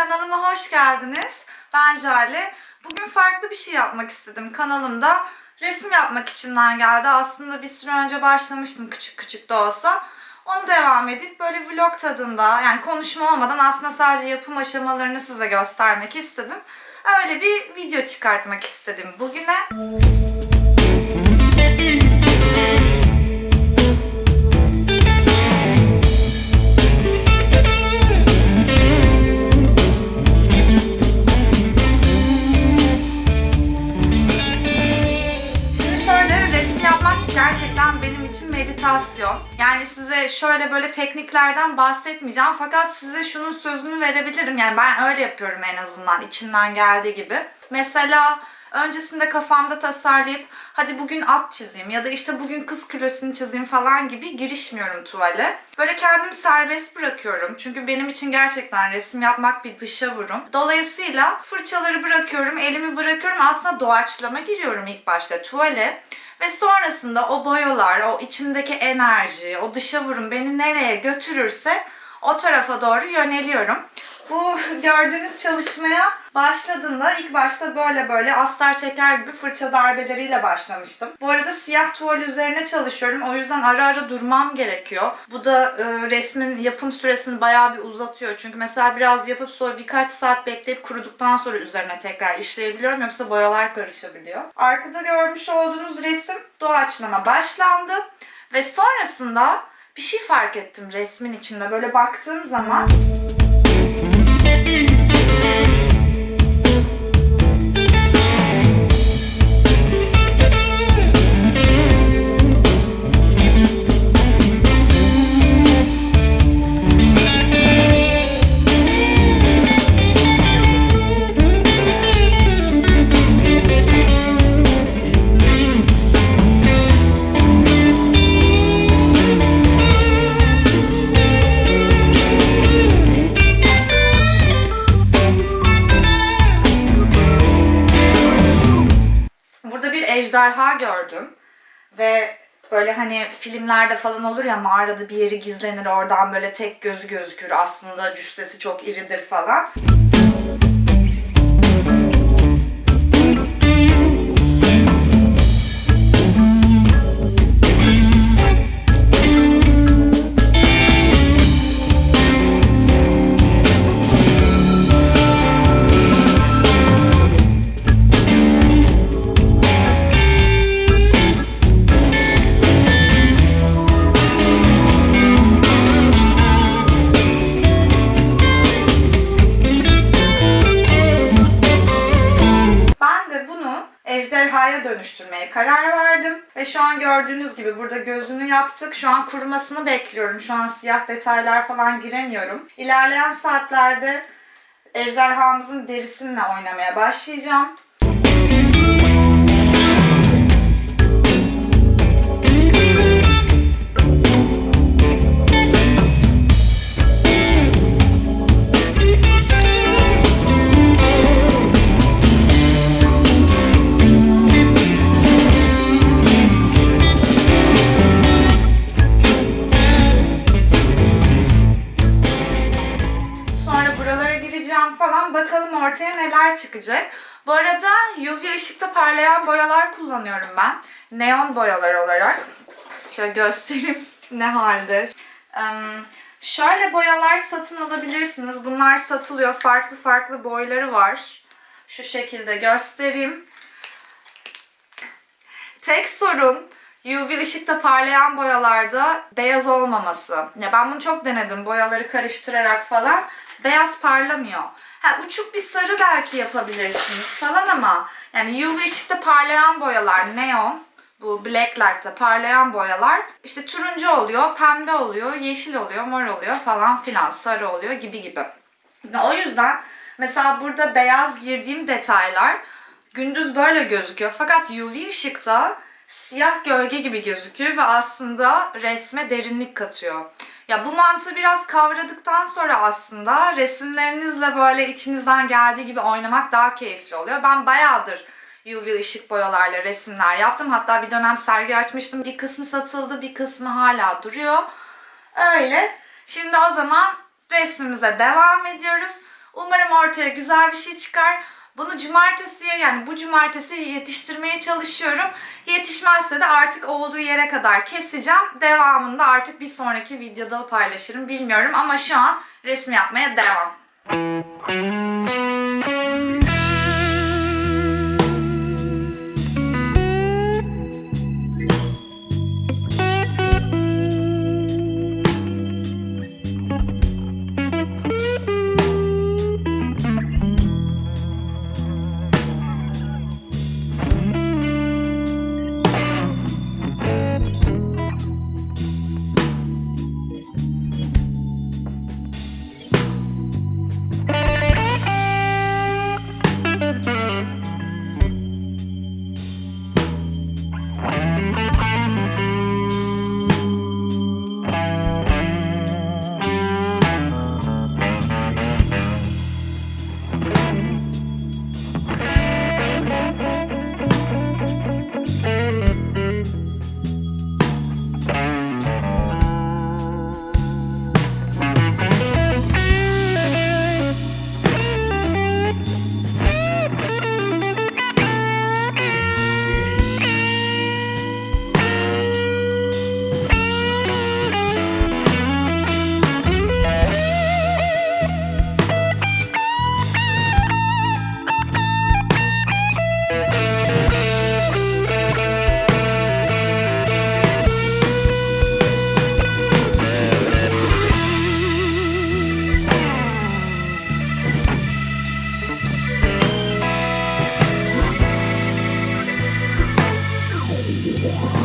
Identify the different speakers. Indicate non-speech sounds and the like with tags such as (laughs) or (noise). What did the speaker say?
Speaker 1: kanalıma hoş geldiniz. Ben Jale. Bugün farklı bir şey yapmak istedim kanalımda. Resim yapmak içimden geldi. Aslında bir süre önce başlamıştım küçük küçük de olsa. Onu devam edip böyle vlog tadında yani konuşma olmadan aslında sadece yapım aşamalarını size göstermek istedim. Öyle bir video çıkartmak istedim bugüne. Meditasyon. Yani size şöyle böyle tekniklerden bahsetmeyeceğim fakat size şunun sözünü verebilirim. Yani ben öyle yapıyorum en azından içimden geldiği gibi. Mesela öncesinde kafamda tasarlayıp hadi bugün at çizeyim ya da işte bugün kız kilosunu çizeyim falan gibi girişmiyorum tuvale. Böyle kendimi serbest bırakıyorum. Çünkü benim için gerçekten resim yapmak bir dışa vurum. Dolayısıyla fırçaları bırakıyorum, elimi bırakıyorum. Aslında doğaçlama giriyorum ilk başta tuvale. Ve sonrasında o boyalar, o içimdeki enerji, o dışa vurum beni nereye götürürse o tarafa doğru yöneliyorum. Bu gördüğünüz çalışmaya başladığında ilk başta böyle böyle astar çeker gibi fırça darbeleriyle başlamıştım. Bu arada siyah tuval üzerine çalışıyorum. O yüzden ara ara durmam gerekiyor. Bu da e, resmin yapım süresini bayağı bir uzatıyor. Çünkü mesela biraz yapıp sonra birkaç saat bekleyip kuruduktan sonra üzerine tekrar işleyebiliyorum. Yoksa boyalar karışabiliyor. Arkada görmüş olduğunuz resim doğaçlama başlandı. Ve sonrasında bir şey fark ettim resmin içinde. Böyle baktığım zaman... Burada bir ejderha gördüm ve böyle hani filmlerde falan olur ya mağarada bir yeri gizlenir oradan böyle tek gözü gözükür aslında cüssesi çok iridir falan. Ejderhaya dönüştürmeye karar verdim. Ve şu an gördüğünüz gibi burada gözünü yaptık. Şu an kurumasını bekliyorum. Şu an siyah detaylar falan giremiyorum. İlerleyen saatlerde ejderhamızın derisinle oynamaya başlayacağım. Çıkacak. Bu arada UV ışıkta parlayan boyalar kullanıyorum ben. Neon boyalar olarak. Şöyle göstereyim (laughs) ne halde. Şöyle boyalar satın alabilirsiniz. Bunlar satılıyor. Farklı farklı boyları var. Şu şekilde göstereyim. Tek sorun UV ışıkta parlayan boyalarda beyaz olmaması. Ya ben bunu çok denedim boyaları karıştırarak falan. Beyaz parlamıyor. Ha uçuk bir sarı belki yapabilirsiniz falan ama yani UV ışıkta parlayan boyalar neon bu blacklight'ta parlayan boyalar işte turuncu oluyor, pembe oluyor, yeşil oluyor, mor oluyor falan filan sarı oluyor gibi gibi. Şimdi o yüzden mesela burada beyaz girdiğim detaylar gündüz böyle gözüküyor. Fakat UV ışıkta siyah gölge gibi gözüküyor ve aslında resme derinlik katıyor. Ya bu mantığı biraz kavradıktan sonra aslında resimlerinizle böyle içinizden geldiği gibi oynamak daha keyifli oluyor. Ben bayağıdır UV ışık boyalarla resimler yaptım. Hatta bir dönem sergi açmıştım. Bir kısmı satıldı, bir kısmı hala duruyor. Öyle. Şimdi o zaman resmimize devam ediyoruz. Umarım ortaya güzel bir şey çıkar. Bunu cumartesiye yani bu cumartesi yetiştirmeye çalışıyorum. Yetişmezse de artık olduğu yere kadar keseceğim. Devamında artık bir sonraki videoda paylaşırım bilmiyorum ama şu an resim yapmaya devam. Thank